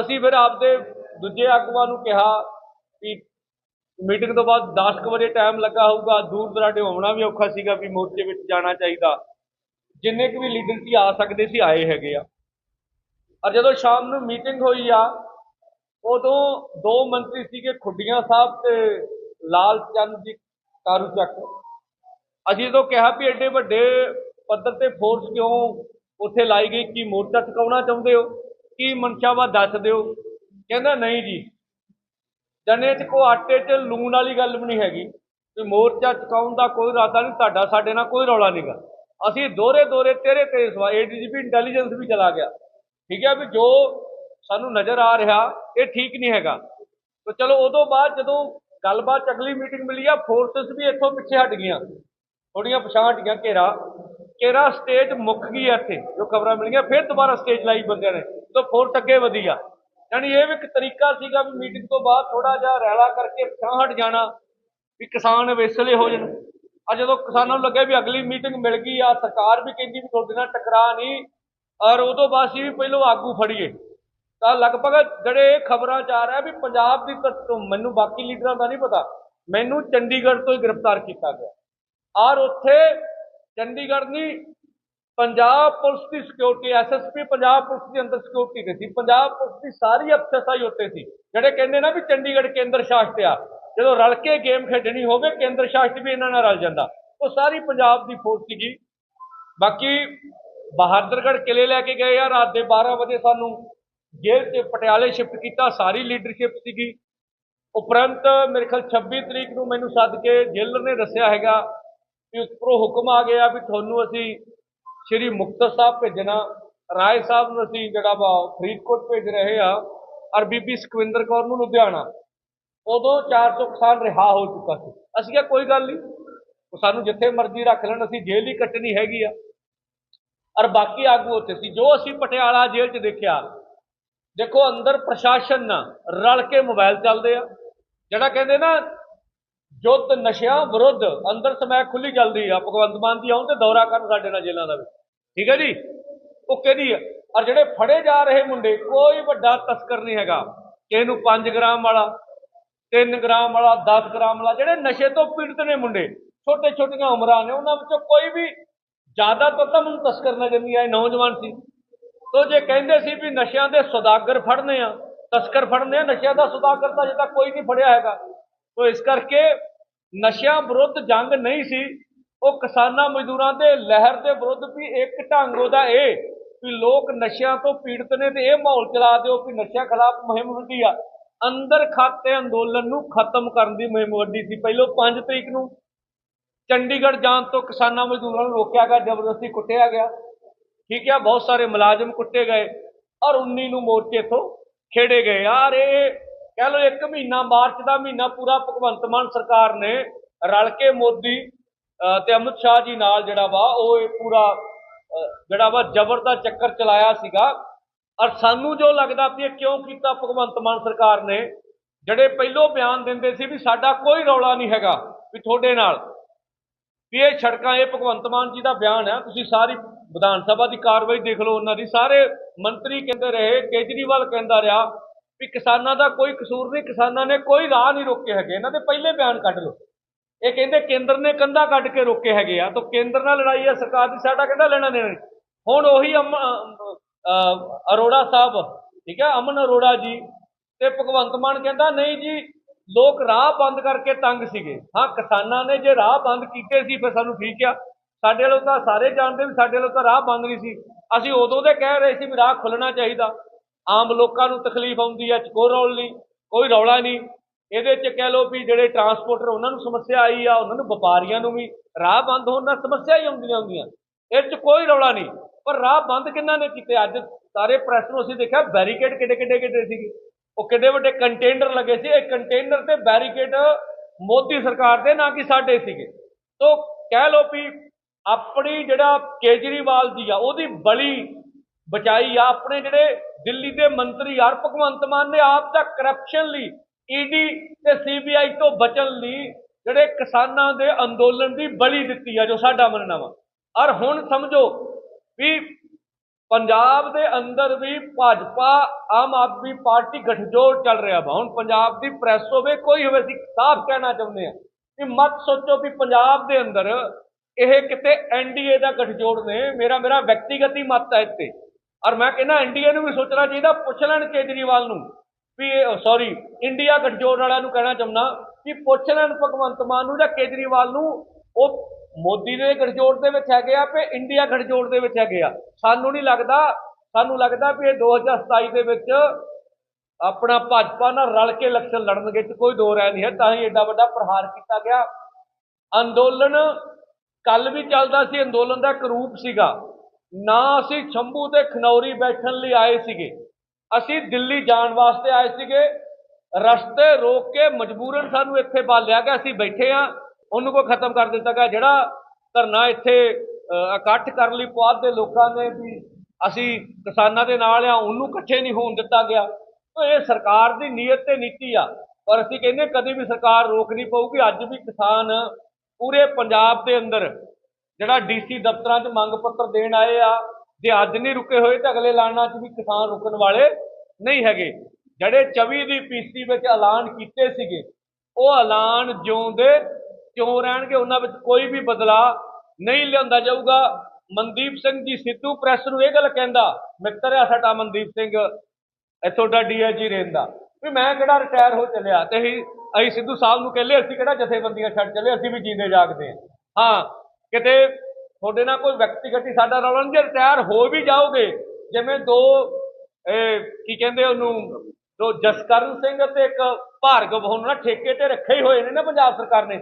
ਅਸੀਂ ਫਿਰ ਆਪਦੇ ਦੂਜੇ ਆਗੂਆਂ ਨੂੰ ਕਿਹਾ ਕਿ ਮੀਟਿੰਗ ਤੋਂ ਬਾਅਦ 10 ਕੁ ਵਜੇ ਟਾਈਮ ਲੱਗਾ ਹੋਊਗਾ, ਦੂਰ ਦਰਾਡੇ ਹੋਣਾ ਵੀ ਔਖਾ ਸੀਗਾ ਵੀ ਮੋਰਚੇ ਵਿੱਚ ਜਾਣਾ ਚਾਹੀਦਾ। ਜਿੰਨੇ ਕੁ ਵੀ ਲੀਡਰ ਸੀ ਆ ਸਕਦੇ ਸੀ, ਆਏ ਹੈਗੇ ਆ। ਔਰ ਜਦੋਂ ਸ਼ਾਮ ਨੂੰ ਮੀਟਿੰਗ ਹੋਈ ਆ, ਉਦੋਂ ਦੋ ਮੰਤਰੀ ਸੀਗੇ, ਖੁੱਡੀਆਂ ਸਾਹਿਬ ਤੇ ਲਾਲ ਚੰਦ ਜੀ ਕਾਰੂ ਚੱਕ। ਅਸੀਂ ਜਦੋਂ ਕਿਹਾ ਵੀ ਐਡੇ ਵੱਡੇ ਪੱਧਰ ਤੇ ਫੋਰਸ ਕਿਉਂ ਉੱਥੇ ਲਾਈ ਗਈ, ਕੀ ਮੋਰਚਾ ਚੁਕਾਉਣਾ ਚਾਹੁੰਦੇ ਹੋ? ਕੀ ਮਨਸ਼ਾ ਵਾ ਦੱਸ ਦਿਓ? ਕਹਿੰਦਾ, ਨਹੀਂ ਜੀ। ਜਨੇ ਚ ਕੋ ਆਟੇ 'ਚ ਲੂਣ ਵਾਲੀ ਗੱਲ ਵੀ ਨਹੀਂ ਹੈਗੀ। ਵੀ ਮੋਰਚਾ ਚੁਕਾਉਣ ਦਾ ਕੋਈ ਇਰਾਦਾ ਨਹੀਂ, ਤੁਹਾਡਾ, ਸਾਡੇ ਨਾਲ ਕੋਈ ਰੌਲਾ ਨਹੀਂਗਾ ਅਸੀਂ ਦੋਰੇ ਦੋਰੇ ਤੇਰੇ ਤੇ ਸਵਾ ਏਡੀਜੀਪੀ ਇੰਟੈਲੀਜੈਂਸ ਵੀ ਚਲਾ ਗਿਆ। ਠੀਕ ਹੈ ਵੀ ਜੋ ਸਾਨੂੰ ਨਜ਼ਰ ਆ ਰਿਹਾ, ਇਹ ਠੀਕ ਨਹੀਂ ਹੈਗਾ। ਤੇ ਚਲੋ, ਉਦੋਂ ਬਾਅਦ ਜਦੋਂ ਗੱਲਬਾਤ ਅਗਲੀ ਮੀਟਿੰਗ ਮਿਲੀ ਆ ਫੋਰਸਸ ਵੀ ਇੱਥੋਂ ਪਿੱਛੇ ਹਟ ਗਈਆਂ। ਥੋੜੀਆਂ ਪਛਾਣ ਹਟ ਗਈਆਂ ਘੇਰਾ। ਘੇਰਾ ਸਟੇਜ ਮੁੱਕ ਗਈ ਆ ਇੱਥੇ। ਜੋ ਖਬਰਾਂ ਮਿਲੀਆਂ, ਫਿਰ ਦੁਬਾਰਾ ਸਟੇਜ ਲਾਈ ਬੰਦਿਆਂ ਨੇ। ਤਾਂ ਫੋਰਸ ਅੱਗੇ ਵਧੀ ਯਾਨੀ ਇਹ ਵੀ ਇੱਕ ਤਰੀਕਾ ਸੀਗਾ ਵੀ ਮੀਟਿੰਗ ਤੋਂ ਬਾਅਦ ਥੋੜਾ ਜਿਹਾ ਰੈਲਾ ਕਰਕੇ ਪਛਾਣ ਹਟ ਜਾਣਾ, ਵੀ ਕਿਸਾਨ ਵੇਸਲੇ ਹੋ ਜਾਣ। ਆ ਜਦੋਂ ਕਿਸਾਨਾਂ ਨੂੰ ਲੱਗਿਆ ਵੀ ਅਗਲੀ ਮੀਟਿੰਗ ਮਿਲ ਗਈ ਆ, ਸਰਕਾਰ ਵੀ ਕਹਿੰਦੀ ਵੀ ਤੁਹਾਡੇ ਨਾਲ ਟਕਰਾ ਨਹੀਂ, ਔਰ ਉਹ ਤੋਂ ਬਾਅਦ ਅਸੀਂ ਵੀ ਪਹਿਲੋਂ ਆਗੂ ਫੜੀਏ। ਤਾਂ ਲਗਭਗ ਜਿਹੜੇ ਖਬਰਾਂ ਚ ਆ ਰਿਹਾ ਵੀ ਪੰਜਾਬ ਦੀ ਤੋਂ ਮੈਨੂੰ ਬਾਕੀ ਲੀਡਰਾਂ ਦਾ ਨਹੀਂ ਪਤਾ, ਮੈਨੂੰ ਚੰਡੀਗੜ੍ਹ ਤੋਂ ਹੀ ਗ੍ਰਿਫਤਾਰ ਕੀਤਾ ਗਿਆ। ਔਰ ਉੱਥੇ ਚੰਡੀਗੜ੍ਹ ਨਹੀਂ ਪੰਜਾਬ ਪੁਲਿਸ ਦੀ ਸਿਕਿਉਰਿਟੀ ਐਸਐਸਪੀ ਪੰਜਾਬ ਪੁਲਿਸ ਦੇ ਅੰਦਰ ਸਿਕਿਉਰਿਟੀ ਤੇ ਸੀ। ਪੰਜਾਬ ਪੁਲਿਸ ਦੀ ਸਾਰੀ ਅਫਸਰਸ਼ਾਹੀ ਉੱਤੇ ਸੀ, ਜਿਹੜੇ ਕਹਿੰਦੇ ਨਾ ਵੀ ਚੰਡੀਗੜ੍ਹ ਕੇਂਦਰ ਸ਼ਾਸਿਤ ਆ। ਜਦੋਂ ਰਲ ਕੇ ਗੇਮ ਖੇਡਣੀ ਹੋਵੇ, ਕੇਂਦਰ ਸ਼ਾਸਿਤ ਵੀ ਇਹਨਾਂ ਨਾਲ ਰਲ ਜਾਂਦਾ। ਉਹ ਸਾਰੀ ਪੰਜਾਬ ਦੀ ਫੋਰਸ ਸੀਗੀ। ਬਾਕੀ ਬਹਾਦਰਗੜ੍ਹ ਕਿਲੇ ਲੈ ਕੇ ਗਏ ਆ। ਰਾਤ ਦੇ 12 ਵਜੇ ਸਾਨੂੰ ਜੇਲ੍ਹ 'ਚ ਪਟਿਆਲੇ ਸ਼ਿਫਟ ਕੀਤਾ। ਸਾਰੀ ਲੀਡਰਸ਼ਿਪ ਸੀਗੀ। ਉਪਰੰਤ ਮੇਰੇ ਖਿਆਲ 26 ਤਰੀਕ ਨੂੰ ਮੈਨੂੰ ਸੱਦ ਕੇ ਜੇਲਰ ਨੇ ਦੱਸਿਆ ਹੈਗਾ ਵੀ ਉੱਪਰੋਂ ਹੁਕਮ ਆ ਗਿਆ ਵੀ ਤੁਹਾਨੂੰ ਅਸੀਂ ਸ਼੍ਰੀ ਮੁਕਤਸਰ ਸਾਹਿਬ ਭੇਜਣਾ। ਰਾਏ ਸਾਹਿਬ ਨੂੰ ਅਸੀਂ ਜਿਹੜਾ ਵਾ ਫਰੀਦਕੋਟ ਭੇਜ ਰਹੇ ਆ ਔਰ ਬੀਬੀ ਸੁਖਵਿੰਦਰ ਕੌਰ ਨੂੰ ਲੁਧਿਆਣਾ। ਉਦੋਂ 400 ਕਿਸਾਨ ਰਿਹਾ ਹੋ ਚੁੱਕਾ ਸੀ। ਅਸੀਂ ਕਿਹਾ, ਕੋਈ ਗੱਲ ਨਹੀਂ। ਉਹ ਸਾਨੂੰ ਜਿੱਥੇ ਮਰਜ਼ੀ ਰੱਖ ਲੈਣ, ਅਸੀਂ ਜੇਲ੍ਹ ਹੀ ਕੱਟਣੀ ਹੈਗੀ ਆ। ਔਰ ਬਾਕੀ ਆਗੂ ਉੱਥੇ ਸੀ। ਜੋ ਅਸੀਂ ਪਟਿਆਲਾ ਜੇਲ੍ਹ 'ਚ ਦੇਖਿਆ, ਦੇਖੋ ਅੰਦਰ ਪ੍ਰਸ਼ਾਸਨ ਨਾਲ ਰਲ ਕੇ ਮੋਬਾਈਲ ਚੱਲਦੇ ਆ। ਜਿਹੜਾ ਕਹਿੰਦੇ ਨਾ ਯੁੱਧ ਨਸ਼ਿਆਂ ਵਿਰੁੱਧ ਅੰਦਰ ਸਮੈਕ ਖੁੱਲੀ ਚੱਲਦੀ ਆ, ਭਗਵੰਤ ਮਾਨ ਜੀ ਆਉਣ ਤੇ ਦੌਰਾ ਕਰਨ ਸਾਡੇ ਨਾਲ ਜੇਲ੍ਹਾਂ ਦਾ ਵੀ। ਠੀਕ ਹੈ ਜੀ? ਉਹ ਕਿਹਦੀ ਆ? ਔਰ ਜਿਹੜੇ ਫੜੇ ਜਾ ਰਹੇ ਮੁੰਡੇ, ਕੋਈ ਵੱਡਾ ਤਸਕਰ ਨਹੀਂ ਹੈਗਾ। ਕਿਸੇ ਨੂੰ 5 ਗ੍ਰਾਮ ਵਾਲਾ 3 ਗ੍ਰਾਮ ਵਾਲਾ 10 ਗ੍ਰਾਮ ਵਾਲਾ, ਜਿਹੜੇ ਨਸ਼ੇ ਤੋਂ ਪੀੜਤ ਨੇ ਮੁੰਡੇ ਛੋਟੇ ਛੋਟੀਆਂ ਉਮਰਾਂ ਨੇ, ਉਹਨਾਂ ਵਿੱਚੋਂ ਕੋਈ ਵੀ ਜ਼ਿਆਦਾਤਰ ਤਾਂ ਮੈਨੂੰ ਤਸਕਰ ਨਜ਼ਰ ਨਹੀਂ ਆਏ, ਨੌਜਵਾਨ ਸੀ। ਤੋ ਜੇ ਕਹਿੰਦੇ ਸੀ ਵੀ ਨਸ਼ਿਆਂ ਦੇ ਸੁਦਾਗਰ ਫੜਨੇ ਆ, ਤਸਕਰ ਫੜਨੇ ਆ, ਨਸ਼ਿਆਂ ਦਾ ਸੁਦਾਗਰ ਤਾਂ ਅਜੇ ਤੱਕ ਕੋਈ ਨਹੀਂ ਫੜਿਆ ਹੈਗਾ। ਤੋ ਇਸ ਕਰਕੇ ਨਸ਼ਿਆਂ ਵਿਰੁੱਧ ਜੰਗ ਨਹੀਂ ਸੀ। ਉਹ ਕਿਸਾਨਾਂ ਮਜ਼ਦੂਰਾਂ ਦੇ ਲਹਿਰ ਦੇ ਵਿਰੁੱਧ ਵੀ ਇੱਕ ਢੰਗ ਉਹਦਾ ਇਹ ਵੀ ਲੋਕ ਨਸ਼ਿਆਂ ਤੋਂ ਪੀੜਤ ਨੇ ਤੇ ਇਹ ਮਾਹੌਲ ਚਲਾ ਦਿਓ ਕਿ ਨਸ਼ਿਆਂ ਖਿਲਾਫ ਮੁਹਿੰਮ ਵੱਡੀ ਆ। ਅੰਦਰ ਖਾਤੇ ਅੰਦੋਲਨ ਨੂੰ ਖਤਮ ਕਰਨ ਦੀ ਮੁਹਿੰਮ ਵੱਡੀ ਸੀ ਪਹਿਲੋਂ 5 ਤਰੀਕ ਨੂੰ। ਚੰਡੀਗੜ੍ਹ ਜਾਣ ਤੋਂ ਕਿਸਾਨਾਂ ਮਜ਼ਦੂਰਾਂ ਨੂੰ ਰੋਕਿਆ ਗਿਆ, ਜ਼ਬਰਦਸਤੀ ਕੁੱਟਿਆ ਗਿਆ। ਠੀਕ ਹੈ ਬਹੁਤ ਸਾਰੇ ਮੁਲਾਜ਼ਮ ਕੁੱਟੇ ਗਏ ਔਰ 19 ਨੂੰ ਮੋਰਚੇ ਤੋਂ ਖੇੜੇ ਗਏ। ਯਾਰ ਇਹ ਕਹਿ ਲਓ ਇੱਕ ਮਹੀਨਾ, ਮਾਰਚ ਦਾ ਮਹੀਨਾ ਪੂਰਾ ਭਗਵੰਤ ਮਾਨ ਸਰਕਾਰ ਨੇ ਰਲ ਕੇ ਮੋਦੀ ਤੇ ਅਮਿਤ ਸ਼ਾਹ ਜੀ ਨਾਲ ਜਿਹੜਾ ਵਾ, ਉਹ ਇਹ ਪੂਰਾ ਜਿਹੜਾ ਵਾ ਜ਼ਬਰ ਦਾ ਚੱਕਰ ਚਲਾਇਆ ਸੀਗਾ। ਔਰ ਸਾਨੂੰ ਜੋ ਲੱਗਦਾ ਵੀ ਇਹ ਕਿਉਂ ਕੀਤਾ ਭਗਵੰਤ ਮਾਨ ਸਰਕਾਰ ਨੇ, ਜਿਹੜੇ ਪਹਿਲੋਂ ਬਿਆਨ ਦਿੰਦੇ ਸੀ ਵੀ ਸਾਡਾ ਕੋਈ ਰੌਲਾ ਨਹੀਂ ਹੈਗਾ ਵੀ ਤੁਹਾਡੇ ਨਾਲ। ਵੀ ਇਹ ਸੜਕਾਂ, ਇਹ ਭਗਵੰਤ ਮਾਨ ਜੀ ਦਾ ਬਿਆਨ ਹੈ ਤੁਸੀਂ ਸਾਰੀ ਵਿਧਾਨ ਸਭਾ ਦੀ ਕਾਰਵਾਈ ਦੇਖ ਲਓ, ਉਹਨਾਂ ਦੀ ਸਾਰੇ ਮੰਤਰੀ ਕਹਿੰਦੇ ਰਹੇ, ਕੇਜਰੀਵਾਲ ਕਹਿੰਦਾ ਰਿਹਾ ਵੀ ਕਿਸਾਨਾਂ ਦਾ ਕੋਈ ਕਸੂਰ ਨਹੀਂ, ਕਿਸਾਨਾਂ ਨੇ ਕੋਈ ਰਾਹ ਨਹੀਂ ਰੋਕੇ ਹੈਗੇ। ਇਹਨਾਂ ਦੇ ਪਹਿਲੇ ਬਿਆਨ ਕੱਢ ਲਓ। ਇਹ ਕਹਿੰਦੇ ਕੇਂਦਰ ਨੇ ਕੰਧਾ ਕੱਢ ਕੇ ਰੋਕੇ ਹੈਗੇ ਆ। ਤਾਂ ਕੇਂਦਰ ਨਾਲ ਲੜਾਈ ਹੈ ਸਰਕਾਰ ਦੀ ਸਾਡਾ ਕਹਿੰਦਾ ਲੈਣਾ ਦੇਣਾ ਨਹੀਂ ਹੁਣ ਉਹੀ ਅਮ- ਅਰੋੜਾ ਸਾਹਿਬ, ਠੀਕ ਹੈ ਅਮਨ ਅਰੋੜਾ ਜੀ ਤੇ ਭਗਵੰਤ ਮਾਨ ਕਹਿੰਦਾ, ਨਹੀਂ ਜੀ, ਲੋਕ ਰਾਹ ਬੰਦ ਕਰਕੇ ਤੰਗ ਸੀਗੇ। ਹਾਂ, ਕਿਸਾਨਾਂ ਨੇ ਜੇ ਰਾਹ ਬੰਦ ਕੀਤੇ ਸੀ, ਫਿਰ ਸਾਨੂੰ ਠੀਕ ਆ। ਸਾਡੇ ਵੱਲੋਂ ਤਾਂ ਸਾਰੇ ਜਾਣਦੇ ਵੀ ਸਾਡੇ ਵੱਲੋਂ ਤਾਂ ਰਾਹ ਬੰਦ ਨਹੀਂ ਸੀ। ਅਸੀਂ ਉਦੋਂ ਦੇ ਕਹਿ ਰਹੇ ਸੀ ਵੀ ਰਾਹ ਖੁੱਲਣਾ ਚਾਹੀਦਾ। ਆਮ ਲੋਕਾਂ ਨੂੰ ਤਕਲੀਫ ਆਉਂਦੀ ਹੈ ਕੋਈ ਰੌਲ ਨਹੀਂ ਕੋਈ ਰੌਲਾ ਨਹੀਂ। ਇਹਦੇ ਚ ਕਹਿ ਲਓ ਵੀ ਜਿਹੜੇ ਟਰਾਂਸਪੋਰਟਰ ਉਹਨਾਂ ਨੂੰ ਸਮੱਸਿਆ ਆਈ ਆ, ਉਹਨਾਂ ਨੂੰ ਵਪਾਰੀਆਂ ਨੂੰ ਵੀ ਰਾਹ ਬੰਦ ਹੋਣ ਨਾਲ ਸਮੱਸਿਆ ਹੀ ਆਉਂਦੀਆਂ ਹੁੰਦੀਆਂ। ਇਹ ਚ ਕੋਈ ਰੌਲਾ ਨਹੀਂ। ਪਰ ਰਾਹ ਬੰਦ ਕਿੰਨਾਂ ਨੇ ਕੀਤੇ? ਅੱਜ ਸਾਰੇ ਪ੍ਰੈਸ ਨੂੰ ਅਸੀਂ ਦੇਖਿਆ, ਬੈਰੀਕੇਡ ਕਿੱਡੇ ਕਿੱਡੇ ਕਿੱਡੇ ਸੀਗੇ। ਉਹ ਕਿੱਡੇ ਵੱਡੇ ਕੰਟੇਨਰ ਲੱਗੇ ਸੀ। ਇਹ ਕੰਟੇਨਰ ਤੇ ਬੈਰੀਕੇਡ ਮੋਦੀ ਸਰਕਾਰ ਦੇ, ਨਾ ਕਿ ਸਾਡੇ ਸੀਗੇ। ਤੋਂ ਕਹਿ ਲਓ ਵੀ ਆਪਣੀ ਜਿਹੜਾ ਕੇਜਰੀਵਾਲ ਜੀ ਆ, ਉਹਦੀ ਬਲੀ ਬਚਾਈ ਆ ਆਪਣੇ ਜਿਹੜੇ ਦਿੱਲੀ ਦੇ ਮੰਤਰੀ ਯਾਰ ਭਗਵੰਤ ਮਾਨ ਨੇ ਆਪ ਦਾ ਕਰਪਸ਼ਨ ਲਈ ਈਡੀ ਤੇ ਸੀਬੀਆਈ ਤੋਂ ਬਚਣ ਲਈ ਜਿਹੜੇ ਕਿਸਾਨਾਂ ਦੇ ਅੰਦੋਲਨ ਦੀ ਬਲੀ ਦਿੱਤੀ ਆ, ਜੋ ਸਾਡਾ ਮੰਨਣਾ ਵਾ। ਔਰ ਹੁਣ ਸਮਝੋ ਵੀ ਪੰਜਾਬ ਦੇ ਅੰਦਰ ਵੀ ਭਾਜਪਾ, ਆਮ ਆਦਮੀ ਪਾਰਟੀ ਗਠਜੋੜ ਚੱਲ ਰਿਹਾ ਵਾ। ਹੁਣ ਪੰਜਾਬ ਦੀ ਪ੍ਰੈਸ ਹੋਵੇ, ਕੋਈ ਹੋਵੇ, ਅਸੀਂ ਸਾਫ਼ ਕਹਿਣਾ ਚਾਹੁੰਦੇ ਆ ਕਿ ਮਤ ਸੋਚੋ ਵੀ ਪੰਜਾਬ ਦੇ ਅੰਦਰ ਇਹ ਕਿਤੇ ਐਨਡੀਏ ਦਾ ਗਠਜੋੜ ਨੇ ਮੇਰਾ ਮੇਰਾ ਵਿਅਕਤੀਗਤ ਹੀ ਮਤ ਹੈ ਇੱਥੇ। ਔਰ ਮੈਂ ਕਹਿੰਦਾ ਐਨਡੀਏ ਨੂੰ ਵੀ ਸੋਚਣਾ ਚਾਹੀਦਾ, ਪੁੱਛ ਲੈਣ ਕੇਜਰੀਵਾਲ ਨੂੰ ਵੀ ਸੌਰੀ ਇੰਡੀਆ ਗਠਜੋੜ ਵਾਲਿਆਂ ਨੂੰ ਕਹਿਣਾ ਚਾਹੁੰਦਾ ਕਿ ਪੁੱਛ ਲੈਣ ਭਗਵੰਤ ਮਾਨ ਨੂੰ ਜਾਂ ਕੇਜਰੀਵਾਲ ਨੂੰ, ਉਹ ਮੋਦੀ ਦੇ ਗਠਜੋੜ ਦੇ ਵਿੱਚ ਹੈਗੇ ਆ ਤੇ ਇੰਡੀਆ ਗਠਜੋੜ ਦੇ ਵਿੱਚ ਹੈਗੇ ਆ? ਸਾਨੂੰ ਨਹੀਂ ਲੱਗਦਾ, ਸਾਨੂੰ ਲੱਗਦਾ ਵੀ ਇਹ 2027 ਦੇ ਵਿੱਚ ਆਪਣਾ ਭਾਜਪਾ ਨਾਲ ਰਲ ਕੇ ਇਲੈਕਸ਼ਨ ਲੜਨਗੇ ਤੇ ਕੋਈ ਦੋ ਰਾਏ ਨਹੀਂ ਹੈ, ਤਾਂ ਹੀ ਐਡਾ ਵੱਡਾ ਪ੍ਰਹਾਰ ਕੀਤਾ ਗਿਆ। ਅੰਦੋਲਨ ਕੱਲ ਵੀ ਚੱਲਦਾ ਸੀ, ਅੰਦੋਲਨ ਦਾ ਇੱਕ ਰੂਪ ਸੀਗਾ। ਨਾ ਅਸੀਂ ਸ਼ੰਭੂ ਤੇ ਖਨੌਰੀ ਬੈਠਣ ਲਈ ਆਏ ਸੀਗੇ। ਅਸੀਂ ਦਿੱਲੀ ਜਾਣ ਵਾਸਤੇ ਆਏ ਸੀਗੇ। ਰਸਤੇ ਰੋਕ ਕੇ ਮਜਬੂਰਨ ਸਾਨੂੰ ਇੱਥੇ ਬਾਲਿਆ ਗਿਆ, ਅਸੀਂ ਬੈਠੇ ਆ ਉਹਨੂੰ ਕੋ ਖਤਮ ਕਰ ਦਿੱਤਾ ਗਿਆ। ਜਿਹੜਾ ਧਰਨਾ ਇੱਥੇ ਇਕੱਠ ਕਰਨ ਲਈ ਪੁਆਧ ਦੇ ਲੋਕਾਂ ਨੇ ਵੀ ਅਸੀਂ ਕਿਸਾਨਾਂ ਦੇ ਨਾਲ ਆ, ਉਹਨੂੰ ਇਕੱਠੇ ਨਹੀਂ ਹੋਣ ਦਿੱਤਾ ਗਿਆ। ਤਾਂ ਇਹ ਸਰਕਾਰ ਦੀ ਨੀਅਤ ਤੇ ਨੀਤੀ ਆ। ਪਰ ਅਸੀਂ ਕਹਿੰਦੇ ਕਦੇ ਵੀ ਸਰਕਾਰ ਰੋਕ ਨਹੀਂ ਪਊਗੀ। ਅੱਜ ਵੀ ਕਿਸਾਨ ਪੂਰੇ ਪੰਜਾਬ ਦੇ ਅੰਦਰ ਜਿਹੜਾ ਡੀਸੀ ਦਫ਼ਤਰਾਂ 'ਚ ਮੰਗ ਪੱਤਰ ਦੇਣ ਆਏ ਆ, ਜੇ ਅੱਜ ਨਹੀਂ ਰੁਕੇ ਹੋਏ ਤਾਂ ਅਗਲੇ ਲਾਣਾ 'ਚ ਵੀ ਕਿਸਾਨ ਰੁਕਣ ਵਾਲੇ ਨਹੀਂ ਹੈਗੇ। ਜਿਹੜੇ 24 ਦੀ ਪੀਸੀ ਵਿੱਚ ਐਲਾਨ ਕੀਤੇ ਸੀਗੇ, ਉਹ ਐਲਾਨ ਜਿਉਂਦੇ ਕਿਉਂ ਰਹਿਣਗੇ? ਉਹਨਾਂ ਵਿੱਚ ਕੋਈ ਵੀ ਬਦਲਾਅ ਨਹੀਂ ਲਿਆਂਦਾ ਜਾਊਗਾ। ਮਨਦੀਪ ਸਿੰਘ ਜੀ ਸਿੱਧੂ ਪ੍ਰੈਸ ਨੂੰ ਇਹ ਗੱਲ ਕਹਿੰਦਾ, ਮਿੱਤਰ ਆ ਸਾਡਾ ਮਨਦੀਪ ਸਿੰਘ ਇੱਥੋਂ ਦਾ ਡੀਆਈਜੀ ਰਹਿੰਦਾ ਵੀ ਮੈਂ ਕਿਹੜਾ ਰਿਟਾਇਰ ਹੋ ਚੱਲਿਆ? ਤੇ ਅਸੀਂ ਅਸੀਂ ਸਿੱਧੂ ਸਾਹਿਬ ਨੂੰ ਕਹਿੰਦੇ, ਅਸੀਂ ਕਿਹੜਾ ਜਥੇਬੰਦੀਆਂ ਛੱਡ ਚੱਲੇ, ਅਸੀਂ ਵੀ ਜੀਂਦੇ ਜਾਗਦੇ ਹਾਂ। ਹਾਂ ਕਿਤੇ ਤੁਹਾਡੇ ਨਾਲ ਕੋਈ ਵਿਅਕਤੀਗਤ ਸਾਡਾ ਰੌਲਾ ਨਹੀਂ ਜੇ ਰਿਟਾਇਰ ਹੋ ਵੀ ਜਾਓਗੇ, ਜਿਵੇਂ ਦੋ ਕੀ ਕਹਿੰਦੇ ਉਹਨੂੰ, ਦੋ ਜਸਕਰਨ ਸਿੰਘ ਅਤੇ ਇੱਕ ਭਾਰਗਵ ਹੁਣ ਨਾ ਠੇਕੇ ਤੇ ਰੱਖੇ ਹੀ ਹੋਏ ਨੇ ਨਾ ਪੰਜਾਬ ਸਰਕਾਰ ਨੇ।